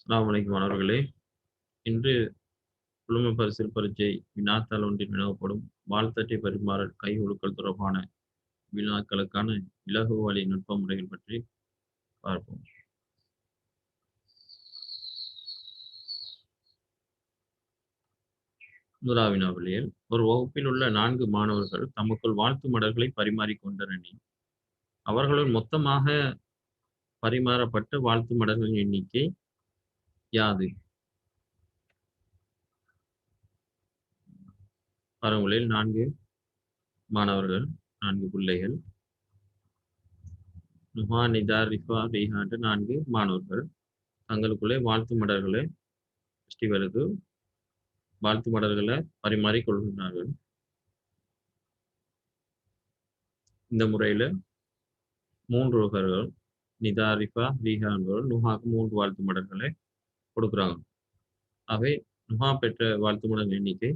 அஸ்லாம் வலைக்கும் மாணவர்களே. இன்று குழும பரிசில் பரீட்சை வினாத்தாள் ஒன்றில் வினவப்படும். வாழ்த்தட்டை பரிமாறல் கை ஒழுக்கல் தொடர்பான வினாக்களுக்கான இலகு வழி நுட்ப முறைகள் பற்றி பார்ப்போம். முதலாவது ஒரு வகுப்பில் உள்ள நான்கு மாணவர்கள் தமக்குள் வாழ்த்து மடல்களை பரிமாறிக்கொண்டனர் அவர்களுள் மொத்தமாக பரிமாறப்பட்ட வாழ்த்து மடல்களின் எண்ணிக்கை யாது பாருங்களில் நான்கு மாணவர்கள் நான்கு பிள்ளைகள். நுஹா ரிஃபா ரீஹாண்டு நான்கு மாணவர்கள். தங்களுக்குள்ளே வாழ்த்து மடல்களை ஃபெஸ்டிவலுக்கு வாழ்த்து மடல்களை பரிமாறிக் கொள்கின்றார்கள். இந்த முறையில் மூன்று நிதா ரிஃபா ரீஹா என்பவர்கள் நுஹாக்கு மூன்று வாழ்த்து மடல்களை கொடுக்குறாங்க. அவை முகா பெற்ற வாழ்த்துமுடன் எண்ணிக்கை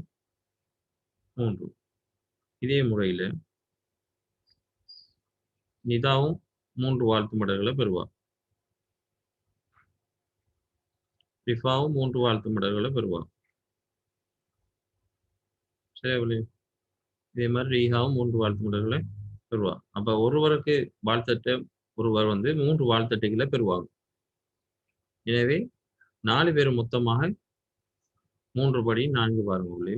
மூன்று. இதே முறையில் நிதாவும் மூன்று வாழ்த்து மடல்களை பெறுவார். ரிஃபாவும் மூன்று வாழ்த்து மடல்களை பெறுவார். சரி இதே மாதிரி ரீஹாவும் மூன்று வாழ்த்து மடல்களை பெறுவார். அப்ப ஒருவருக்கு வாழ்த்தட்டை ஒருவர் வந்து மூன்று வாழ்த்தட்டைகளை பெறுவாங்க எனவே நாலு பேர் மொத்தமாக மூன்று படி நான்கு பாருங்க உள்ளே.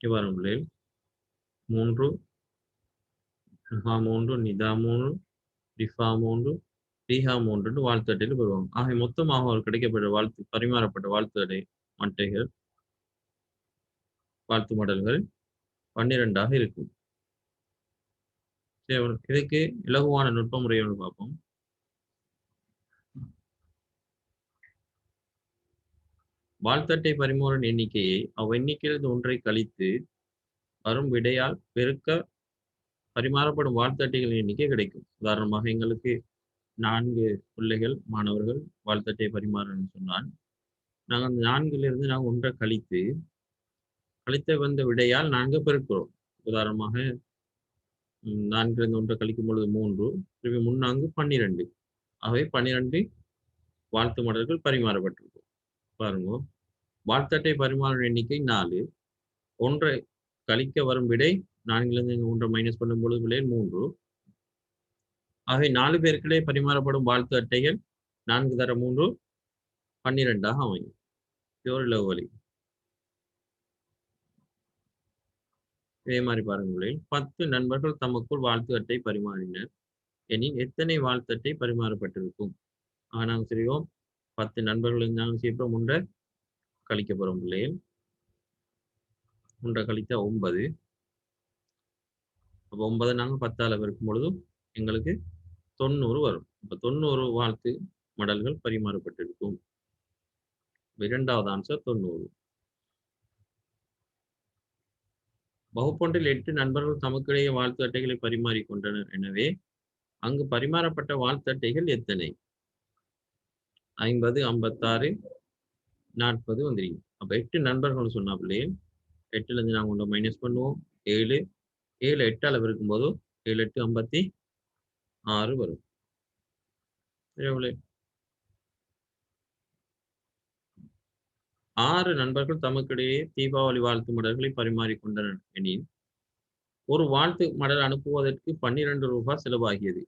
பாருங்களே மூன்று மூன்று நிதா மூன்று ரிஃபா மூன்று ரீஹா மூன்று வாழ்த்தட்டையில் வருவாங்க. ஆக மொத்தமாக அவர் கிடைக்கப்பட்ட வாழ்த்து பரிமாறப்பட்ட வாழ்த்தடை மட்டைகள். வாழ்த்து மடல்கள் பன்னிரெண்டாக இருக்கும். இதுக்கு இலகுவான நுட்ப முறையை பார்ப்போம். வாழ்த்தட்டை பரிமாறன் எண்ணிக்கையை அவ்வெண்ணிக்கையிலிருந்து ஒன்றை கழித்து வரும் விடையால் பெருக்க பரிமாறப்படும் வாழ்த்தட்டைகளின் எண்ணிக்கை கிடைக்கும். உதாரணமாக எங்களுக்கு நான்கு பிள்ளைகள் மாணவர்கள் வாழ்த்தட்டை பரிமாறன் சொன்னால் நாங்கள் அந்த நான்கிலிருந்து நாங்கள் ஒன்றை கழித்து கழித்த வந்த விடையால் நாங்கள் பெருக்கிறோம் உதாரணமாக நான்கிலிருந்து ஒன்றை கழிக்கும் பொழுது மூன்று திருப்பி முன்னாங்கு பன்னிரெண்டு. ஆகவே பன்னிரெண்டு வாழ்த்து மடல்கள் பரிமாறப்பட்டிருக்கும். பாருங்க வாழ்த்தட்டை பரிமாறும் எண்ணிக்கை நாலு. ஒன்றை கழிக்க வரும் விடை நான்கிலிருந்து ஒன்றை மைனஸ் பண்ணும் பொழுது விலை மூன்று. ஆகவே நாலு பேருக்கிடையே பரிமாறப்படும் வாழ்த்து அட்டைகள் நான்கு தர மூன்று பன்னிரெண்டாக அமையும். பியூர் லவ் வழி. இதே மாதிரி பாருங்களேன். பத்து நண்பர்கள் தமக்குள் வாழ்த்து அட்டை பரிமாறினர். எனின் எத்தனை வாழ்த்து அட்டை பரிமாறப்பட்டிருக்கும் ஆனால் செய்வோம் பத்து நண்பர்கள் இருந்தாலும் சீக்கிரம் ஒன்றை கழிக்க போகிறோம் பிள்ளைகள் ஒன்றை கழித்த ஒன்பது. அப்போ ஒன்பதை நாங்கள் பத்தால் பெருக்கும் பொழுதும் எங்களுக்கு தொண்ணூறு வரும். இப்போ தொண்ணூறு வாழ்த்து மடல்கள் பரிமாறப்பட்டிருக்கும். இரண்டாவது ஆன்சர் தொண்ணூறு. வகுப்பொன்றில் எட்டு நண்பர்கள் தமக்கிடையே வாழ்த்து அட்டைகளை பரிமாறிக்கொண்டனர். எனவே அங்கு பரிமாறப்பட்ட வாழ்த்து அட்டைகள் எத்தனை? ஐம்பது ஐம்பத்தாறு நாற்பது வந்துருங்க அப்போ எட்டு நண்பர்கள் சொன்னாப்பிலே எட்டுலேருந்து நாங்கள் ஒன்று மைனஸ் பண்ணுவோம். ஏழு ஏழு எட்டு அளவு இருக்கும்போதோ ஏழு எட்டு ஐம்பத்தி ஆறு வரும். எவ்வளோ ஆறு நண்பர்கள் தமக்கிடையே தீபாவளி வாழ்த்து மடல்களை பரிமாறிக்கொண்டனர் எனின் ஒரு வாழ்த்து மடல் அனுப்புவதற்கு பன்னிரண்டு ரூபாய் செலவாகியது.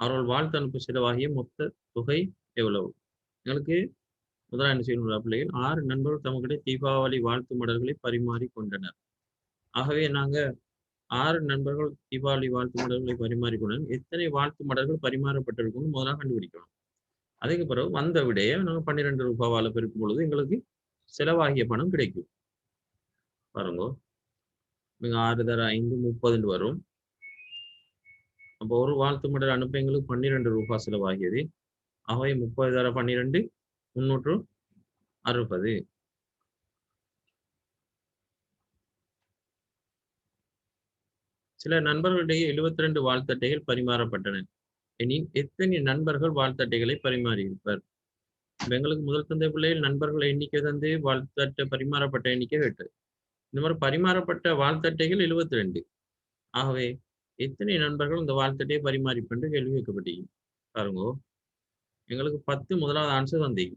அவர்கள் வாழ்த்து அனுப்பு செலவாகிய மொத்த தொகை எவ்வளவு? எங்களுக்கு முதலாம் என்ன செய்யணும் பிள்ளைகள்? ஆறு நண்பர்கள் தமக்கிடையே தீபாவளி வாழ்த்து மடல்களை பரிமாறிக்கொண்டனர். ஆகவே நாங்கள் ஆறு நண்பர்கள் தீபாவளி வாழ்த்து மடல்களை பரிமாறிக்கொண்டனர். எத்தனை வாழ்த்து மடல்கள் பரிமாறப்பட்டிருக்கும் முதலாக கண்டுபிடிக்கணும். அதுக்கு பிறகு வந்த விடைய நாங்கள் பன்னிரெண்டு ரூபாவால் பெருக்கும் பொழுது எங்களுக்கு செலவாகிய பணம் கிடைக்கும். பாருங்க. நீங்கள் ஆறு தர ஐந்து முப்பதுன்னு வரும். அப்போ ஒரு வாழ்த்து மடல் அனுப்ப எங்களுக்கு பன்னிரெண்டு ரூபாய் செலவாகியது. அவை முப்பது தர பன்னிரெண்டு முன்னூற்று அறுபது. சில நண்பர்களிடையே எழுபத்தி ரெண்டு வாழ்த்தட்டைகள் பரிமாறப்பட்டன. இனி எத்தனை நண்பர்கள் வாழ்த்தட்டைகளை பரிமாறியிருப்பர்? இப்ப எங்களுக்கு முதல் தந்தை பிள்ளையில் நண்பர்கள் எண்ணிக்கை தந்து வாழ்த்தட்டை பரிமாறப்பட்ட எண்ணிக்கை எட்டு. இந்த மாதிரி பரிமாறப்பட்ட வாழ்த்தட்டைகள் எழுபத்தி ரெண்டு ஆகவே எத்தனை நண்பர்கள் இந்த வாழ்த்தட்டையை பரிமாறிப்பென்று கேள்வி வைக்கப்பட்டீங்க பாருங்கோ. எங்களுக்கு பத்து முதலாவது ஆன்சர் வந்தீங்க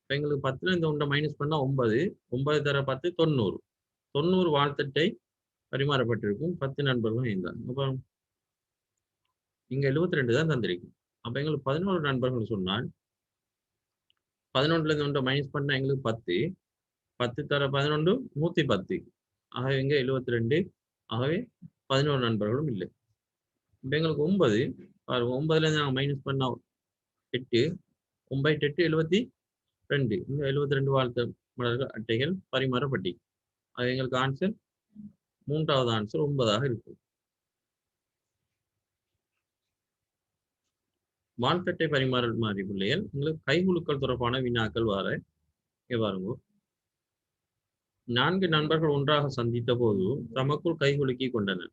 இப்போ எங்களுக்கு பத்துல இந்த ஒன்றை மைனஸ் பண்ணால் ஒன்பது. ஒன்பது தர பத்து தொண்ணூறு. தொண்ணூறு வாழ்த்தட்டை பரிமாறப்பட்டிருக்கும். பத்து நண்பர்களும் இருந்தாங்க அப்புறம் இங்க எழுபத்தி ரெண்டு தான் தந்திருக்கும். அப்ப எங்களுக்கு பதினோரு நண்பர்கள் சொன்னால் பதினொன்றுல இருந்து ஒன்றை மைனஸ் பண்ணா எங்களுக்கு பத்து. பத்து தர பதினொன்று நூத்தி பத்து. ஆகவே இங்க எழுபத்தி ரெண்டு ஆகவே பதினோரு நண்பர்களும் இல்லை. இப்போ எங்களுக்கு ஒன்பது. பாருங்க ஒன்பதுல இருந்து நாங்கள் மைனஸ் பண்ண எட்டு. ஒன்பது எட்டு எழுபத்தி ரெண்டு. இந்த எழுபத்தி ரெண்டு வாழ்த்த மலர்கள் அட்டைகள் பரிமாறப்பட்டி. அது எங்களுக்கு ஆன்சர் மூன்றாவது ஆன்சர் ஒன்பதாக இருக்கும். வான்பெட்டை பரிமாறல் மாதிரி பிள்ளைகள் உங்களுக்கு கைகுலுக்கள் தொடர்பான வினாக்கள் வர பாருங்க. நான்கு நண்பர்கள் ஒன்றாக சந்தித்த போது தமக்குள் கைகுலுக்கி கொண்டனர்.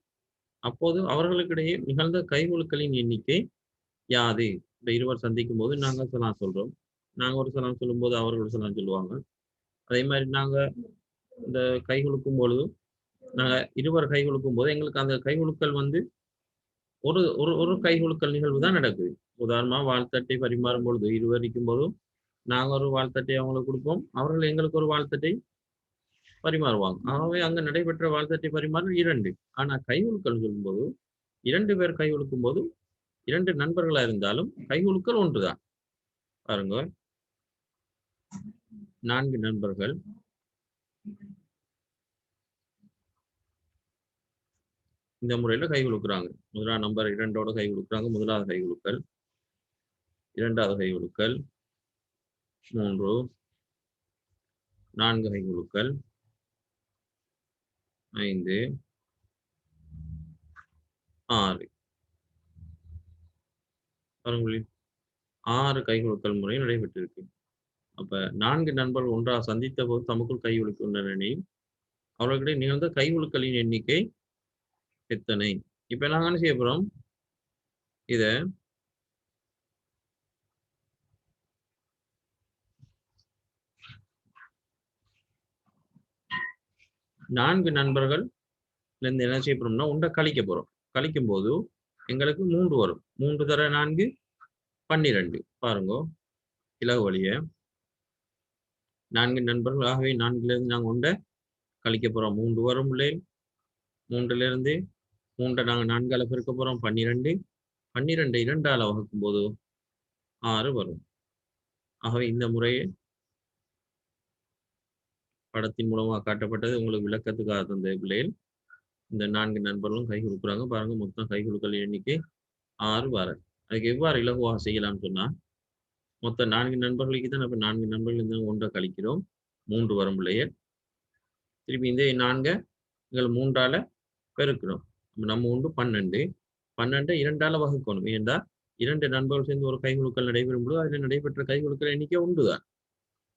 அப்போது அவர்களுக்கிடையே நிகழ்ந்த கைகுலுக்களின் எண்ணிக்கை யாது? இந்த இருவர் சந்திக்கும் போது நாங்க சலாம் சொல்றோம். நாங்க ஒரு சலாம் சொல்லும்போது அவர்கள் ஒரு சலாம் சொல்லுவாங்க. அதே மாதிரி நாங்க இந்த கைகுலுக்கும் பொழுது நாங்க இருவர் கைகுலுக்கும் போது எங்களுக்கு அந்த கைகுலுக்கள் வந்து ஒரு ஒரு ஒரு கைகுலுக்கல் நிகழ்வு தான் நடக்குது. உதாரணமா வாழ்த்தட்டை பரிமாறும் பொழுது இருவர் போதும் நாங்க ஒரு வாழ்த்தட்டை அவங்களுக்கு கொடுப்போம். அவர்கள் எங்களுக்கு ஒரு வாழ்த்தட்டை பரிமாறுவாங்க. ஆகவே அங்க நடைபெற்ற வாழ்த்தட்டை பரிமாறும் இரண்டு. ஆனா கைகுலுக்கல் சொல்லும்போது இரண்டு பேர் கைகுலுக்கும் போது இரண்டு நண்பர்களா இருந்தாலும் கைகுலுக்கல் ஒன்றுதான். பாருங்க. நான்கு நண்பர்கள். இந்த முறையில கை கொடுக்குறாங்க முதலாம் நம்பர் இரண்டோட கை கொடுக்குறாங்க முதலாவது கை கொடுக்கல் இரண்டாவது கை குழுக்கள் மூன்று. நான்கு கை குழுக்கள் ஐந்து. ஆறு. பாருங்களேன் ஆறு கை முறை நடைபெற்றிருக்கு. அப்ப நான்கு நண்பர்கள் ஒன்றாக சந்தித்த போது தமக்குள் கை குலுக்கின்றன அவர்களிடையே நிகழ்ந்த கை குலுக்கலின் எண்ணிக்கை எத்தனை? இப்ப நாங்க என்ன செய்ய போறோம்? இத நான்கு நண்பர்கள் இருந்து என்ன செய்ய போறோம்னா உண்டை கழிக்க போறோம். கழிக்கும் போது எங்களுக்கு மூன்று வரும். மூன்று தர நான்கு பன்னிரண்டு. பாருங்க இலகு வழிய. நான்கு நண்பர்கள் ஆகவே நான்குலேருந்து நாங்கள் உண்டை கழிக்க போறோம். மூன்று வரும் பிள்ளைகள் மூன்றுல இருந்து மூன்றை நாங்கள் நான்கால பெருக்க போறோம். பன்னிரெண்டு. பன்னிரெண்டு இரண்டால வகுக்கும் போது ஆறு வரும். ஆகவே இந்த முறையை படத்தின் மூலமாக காட்டப்பட்டது. உங்களுக்கு விளக்கத்துக்காக தந்த பிள்ளைகள். இந்த நான்கு நண்பர்களும் கை கொடுக்குறாங்க. பாருங்க மொத்தம் கை கொடுக்கல் எண்ணிக்கை ஆறு வர. அதுக்கு எவ்வாறு இலகுவாக செய்யலாம்னு சொன்னா மொத்தம் நான்கு நண்பர்களுக்கு தான் நம்ம நான்கு நண்பர்கள் இந்த ஒன்றை கழிக்கிறோம். மூன்று வரும் பிள்ளைகள். திருப்பி இந்த நான்கை எங்கள் மூன்றால பெருக்கிறோம். நம்ம உண்டு பன்னெண்டு. பன்னெண்டு இரண்டால வகுக்கணும். ஏண்டா? இரண்டு நண்பர்கள் சேர்ந்து ஒரு கைகுலுக்கள் நடைபெறும் பொழுது அதில் நடைபெற்ற கைகுலுக்கள் எண்ணிக்கை உண்டுதான்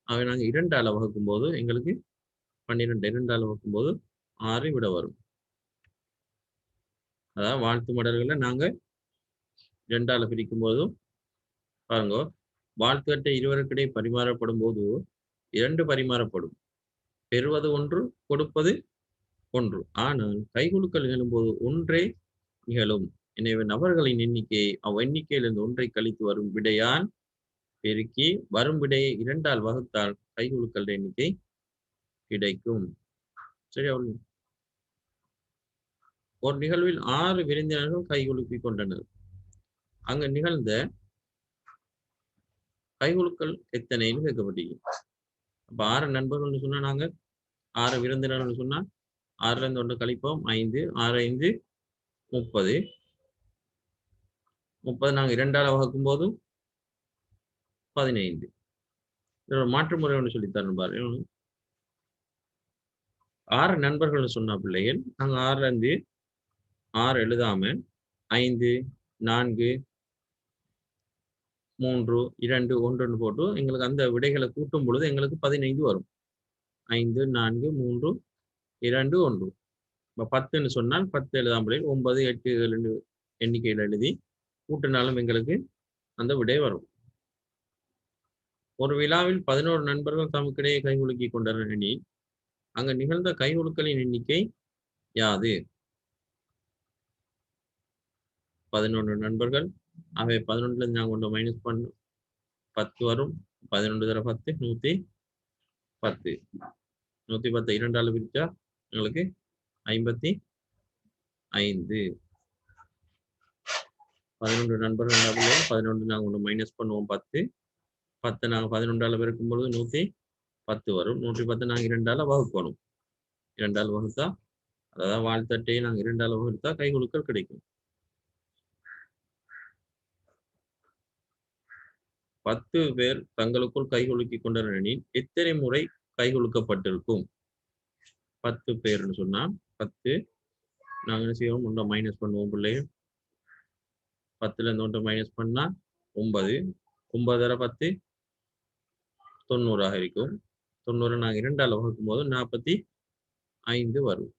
அவை நாங்கள் இரண்டால் வகுக்கும் போது எங்களுக்கு பன்னிரெண்டு இரண்டால் வகுக்கும் போது ஆறு விட வரும். அதாவது வாழ்த்து மடல்களை நாங்க இரண்டால பிரிக்கும் போதும் பாருங்க வாழ்த்துக்கட்டை இருவருக்கிடையே பரிமாறப்படும் போது இரண்டு பரிமாறப்படும். பெறுவது ஒன்று கொடுப்பது ஒன்று. ஆனால் கைகுலுக்கள் நிகழும்போது ஒன்றே நிகழும். எனவே நபர்களின் எண்ணிக்கை அவ்வெண்ணிக்கையிலிருந்து ஒன்றை கழித்து வரும் விடையான் பெருக்கி வரும் விடையை இரண்டால் வகுத்தால் கைகுலுக்கள் எண்ணிக்கை கிடைக்கும். சரி அவ்வளவு ஒரு நிகழ்வில் ஆறு விருந்தினர்கள் கைகுலுக்கி கொண்டனர். அங்கு நிகழ்ந்த கைகுலுக்கள் எத்தனைன்னு கேட்கப்பட்டீங்க. அப்ப ஆறு நண்பர்கள்னு சொன்னா நாங்க? ஆறு விருந்தினர்கள்னு சொன்னா? ஆறுல இருந்து ஒன்று கழிப்போம் ஐந்து ஆறு ஐந்து முப்பது. முப்பது நாங்கள் இரண்டால் வகுக்கும் போதும் பதினைந்து. இதோட மாற்று முறை ஒன்று சொல்லித்தரணும் பாரு. ஆறு நண்பர்கள்னு சொன்ன பிள்ளைகள் நாங்கள் ஆறுல இருந்து ஆறு எழுதாம ஐந்து நான்கு மூன்று இரண்டு ஒன்றுன்னு போட்டு எங்களுக்கு அந்த விடைகளை கூட்டும் பொழுது எங்களுக்கு பதினைந்து வரும். ஐந்து நான்கு மூன்று இரண்டு ஒன்று. இப்போ பத்துன்னு சொன்னால் பத்து எழுதாம் பிள்ளைகள் ஒன்பது எட்டு எண்ணிக்கையில் எழுதி கூட்டினாலும் எங்களுக்கு அந்த விடை வரும். ஒரு விழாவில் பதினோரு நண்பர்கள் தமக்கிடையே கைகுலுக்கி கொண்டனர் எனில் அங்கு நிகழ்ந்த கைகுலுக்களின் எண்ணிக்கை யாது? பதினொன்று நண்பர்கள். அவை பதினொன்றுல இருந்து நாங்கள் கொண்டு மைனஸ் பண்ண பத்து வரும். பதினொன்று தர பத்து நூத்தி பத்து. நூத்தி பத்து இரண்டாள் பிரிச்சா எங்களுக்கு ஐம்பத்தி ஐந்து. பதினொன்று நண்பர்கள் பதினொன்று நாங்கள் ஒன்று மைனஸ் பண்ணுவோம் பத்து. பத்து நாங்கள் பதினொன்றால் பெருக்கும் பொழுது நூற்றி பத்து வரும். நூற்றி பத்து நாங்கள் இரண்டால் வகுக்கணும் இரண்டால் வகுத்தா அதாவது வாழ்த்தட்டையை நாங்கள் இரண்டால் வகுத்தா கைகுலுக்கள் கிடைக்கும். பத்து பேர் தங்களுக்குள் கைகுலுக்கி கொண்டனர் எத்தனை முறை கைகுலுக்கப்பட்டிருக்கும் பத்து பேர்னு சொன்னா பத்து. நாங்கள் என்ன செய்வோம்? ஒன்றை மைனஸ் பண்ணுவோம் பிள்ளைய. பத்துல இருந்து ஒன்றை மைனஸ் பண்ணா ஒன்பது. ஒன்பதரை பத்து. தொண்ணூறாக இருக்கும் தொண்ணூறு நாங்கள் இரண்டால் வகுக்கும் போது நாற்பத்தி ஐந்து வரும்.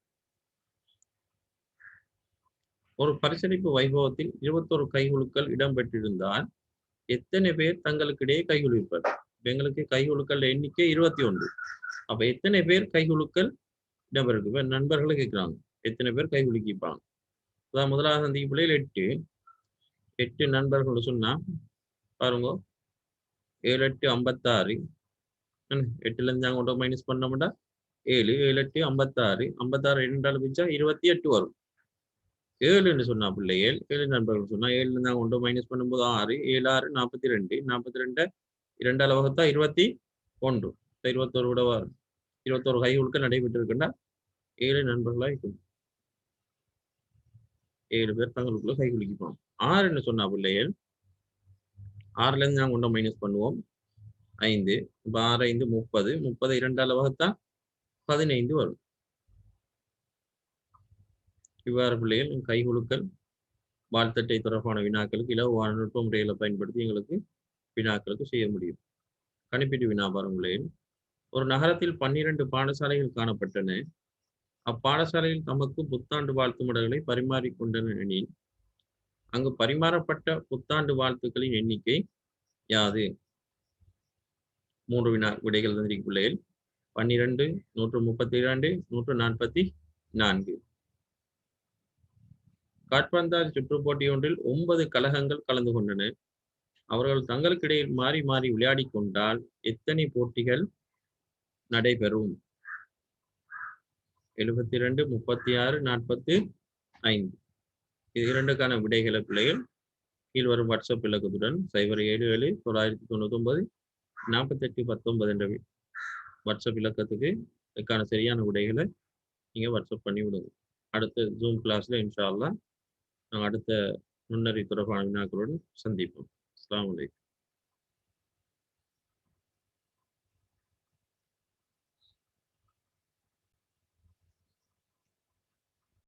ஒரு பரிசளிப்பு வைபவத்தில் இருபத்தோரு கைகுலுக்கள் இடம்பெற்றிருந்தால் எத்தனை பேர் தங்களுக்கிடையே கைகுலுப்பார் எங்களுக்கு கைகுலுக்கள் எண்ணிக்கை இருபத்தி ஒன்று. அப்ப எத்தனை பேர் கைகுலுக்கள் இடம்பெறுக்கு இப்ப நண்பர்களை கேட்கிறாங்க. எத்தனை பேர் கைகுலுக்கிப்பாங்க? அதான் முதலாவது சந்திக்கு பிள்ளைகள் எட்டு. எட்டு நண்பர்கள் சொன்னா பாருங்க. ஏழு எட்டு ஐம்பத்தாறு. எட்டுல இருந்து அங்க கொண்டு மைனஸ் பண்ணோம்னா ஏழு ஏழு எட்டு ஐம்பத்தாறு. ஐம்பத்தாறு ரெண்டால் பிச்சா இருபத்தி எட்டு வரும். ஏழுன்னு சொன்னா பிள்ளைகள் ஏழு நண்பர்கள் சொன்னா ஏழுல இருந்து கொண்டு மைனஸ் பண்ணும்போது ஆறு ஏழு ஆறு நாற்பத்தி ரெண்டு. நாற்பத்தி ரெண்டு இரண்டால் வகுத்தா இருபத்தி ஒன்று. இருபத்தோரு கூட வரும். இருபத்தோரு கை உழுக்க நடைபெற்று இருக்குன்னா ஏழு நண்பர்களா இருக்கும். ஏழு பேர் தங்களுக்குள்ள கை குலுக்கிப்போம் ஆறுன்னு சொன்னா பிள்ளைகள் ஆறுல இருந்து நாங்கள் ஒன்றை மைனஸ் பண்ணுவோம். ஐந்து இப்ப ஆறு ஐந்து முப்பது முப்பது இரண்டால வகுத்தா பதினைந்து வரும். இவ்வாறு பிள்ளைகள் கைகுழுக்கள் வாழ்த்தட்டை தொடர்பான வினாக்களுக்கு இலவான நுட்ப முறைகளை பயன்படுத்தி எங்களுக்கு வினாக்களுக்கு செய்ய முடியும். கணிப்பீட்டு வினாபாரம் பிள்ளைகள். ஒரு நகரத்தில் பன்னிரண்டு பாடசாலைகள் காணப்பட்டன. அப்பாடசாலையில் தமக்கு புத்தாண்டு வாழ்த்து மடல்களை பரிமாறிக்கொண்டன எனில் அங்கு பரிமாறப்பட்ட புத்தாண்டு வாழ்த்துக்களின் எண்ணிக்கை யாது? மூன்று வினா விடைகள் தந்திருக்கு பிள்ளைகள் பன்னிரண்டு நூற்று முப்பத்தி இரண்டு நூற்று நாற்பத்தி நான்கு. காட்பந்தார் சுற்றுப் போட்டி ஒன்றில் ஒன்பது கழகங்கள் கலந்து கொண்டன. அவர்கள் தங்களுக்கிடையில் மாறி மாறி விளையாடிக் கொண்டால் எத்தனை போட்டிகள் நடைபெறும்? எழுபத்தி ரெண்டு முப்பத்தி ஆறு நாற்பத்தி ஐந்து. இது இரண்டுக்கான விடைகளை பிள்ளைகள் கீழ்வரும் வாட்ஸ்அப் இலக்கத்துடன் சைபர் ஏழு ஏழு தொள்ளாயிரத்தி தொண்ணூத்தி ஒன்பது நாற்பத்தெட்டு பத்தொன்பது என்ற வாட்ஸ்அப் இலக்கத்துக்கு இதுக்கான சரியான விடைகளை நீங்கள் வாட்ஸ்அப் பண்ணி விடுங்க. அடுத்த ஜூம் கிளாஸ்ல இன்ஷா அல்லா நாங்கள் அடுத்த நுண்ணறி தொடர்பான வினாக்களோடு சந்திப்போம். அஸ்ஸலாமு வலைக்கம்